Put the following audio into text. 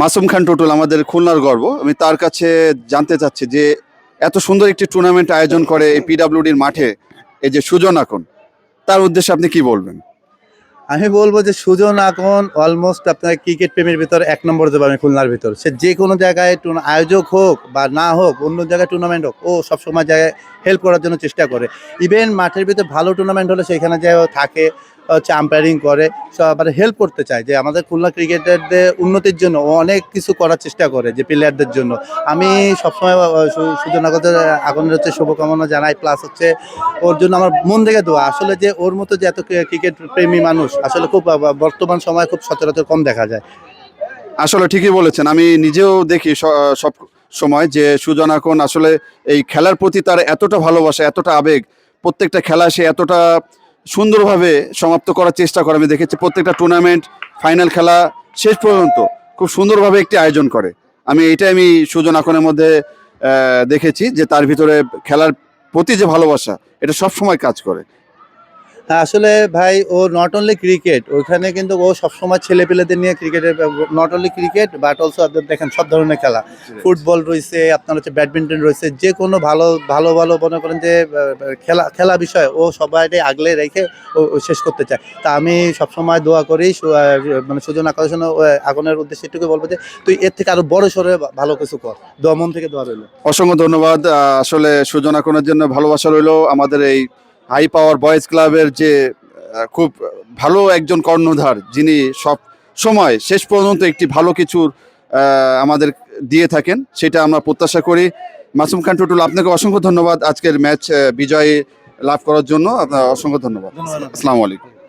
মাসুম খান টুটুল আমাদের খুলনার গর্ব। আমি তার কাছে জানতে চাচ্ছি যে এত সুন্দর একটি টুর্নামেন্ট আয়োজন করে এই পিডাব্লিউডির মাঠে, এই যে সুজন আকন, তার উদ্দেশ্যে আপনি কি বলবেন? আমি বলব যে সুজন আকন অলমোস্ট আপনার ক্রিকেট প্রেমের ভিতর এক নম্বর দেবো আমি খুলনার ভিতর। সে যে কোনো জায়গায় আয়োজক হোক বা না হোক, অন্য জায়গায় টুর্নামেন্ট হোক, ও সবসময় জায়গায় হেল্প করার জন্য চেষ্টা করে। ইভেন মাঠের ভিতরে ভালো টুর্নামেন্ট হলে সেখানে যে থাকে। হচ্ছে আম্পায়ারিং করে সবার হেল্প করতে চায় যে আমাদের খুলনা ক্রিকেটারদের উন্নতির জন্য অনেক কিছু করার চেষ্টা করে যে প্লেয়ারদের জন্য। আমি সবসময় আহ, সু- সুজন আগতের আগনের হচ্ছে শুভকামনা জানাই প্লাস হচ্ছে ওর জন্য আমার মন থেকে দোয়া। আসলে যে ওর মতো যে এত ক্রিকেট প্রেমী মানুষ আসলে খুব বর্তমান সময়ে খুব সচরাচর কম দেখা যায়। আসলে ঠিকই বলেছেন। আমি নিজেও দেখি সব সময় যে সুজন আসলে এই খেলার প্রতি তার এতটা ভালোবাসা এতটা আবেগ প্রত্যেকটা খেলা সে এতটা সুন্দরভাবে সমাপ্ত করার চেষ্টা করে। আমি দেখেছি প্রত্যেকটা টুর্নামেন্ট ফাইনাল খেলা শেষ পর্যন্ত খুব সুন্দরভাবে একটি আয়োজন করে। আমি এটাই আমি সুজন আকনের মধ্যে দেখেছি যে তার ভিতরে খেলার প্রতি যে ভালোবাসা, এটা সব সময় কাজ করে। আসলে ভাই ও নট অনলি ক্রিকেট ওইখানে কিন্তু ও সবসময় ছেলে পেলেদের নিয়ে ক্রিকেটের not only cricket but also আপনার দেখেন সব ধরনের খেলা। ফুটবল রয়েছে আপনার হচ্ছে ব্যাডমিন্টন রয়েছে যে কোনো ভালো ভালো ভালো মনে করেন যে খেলা খেলা বিষয় ও সবাই আগলে রেখে ও শেষ করতে চায়। তা আমি সবসময় দোয়া করি মানে সুজন আকর্ষণ আগনের উদ্দেশ্যে এটুকু বলব যে তুই এর থেকে আরও বড় সরে ভালো কিছু কর। দোয়া মন থেকে দোয়া রইল। অসংখ্য ধন্যবাদ। আসলে সুজন আকনের জন্য ভালোবাসা রইল আমাদের এই হাই পাওয়ার বয়েজ ক্লাবের যে খুব ভালো একজন কর্ণধার যিনি সব সময় শেষ পর্যন্ত একটি ভালো কিছুর আমাদের দিয়ে থাকেন সেটা আমরা প্রত্যাশা করি। মাসুম খান টুটুল আপনাকে অসংখ্য ধন্যবাদ আজকের ম্যাচ বিজয় লাভ করার জন্য। আপনার অসংখ্য ধন্যবাদ। ধন্যবাদ। আসসালামু আলাইকুম।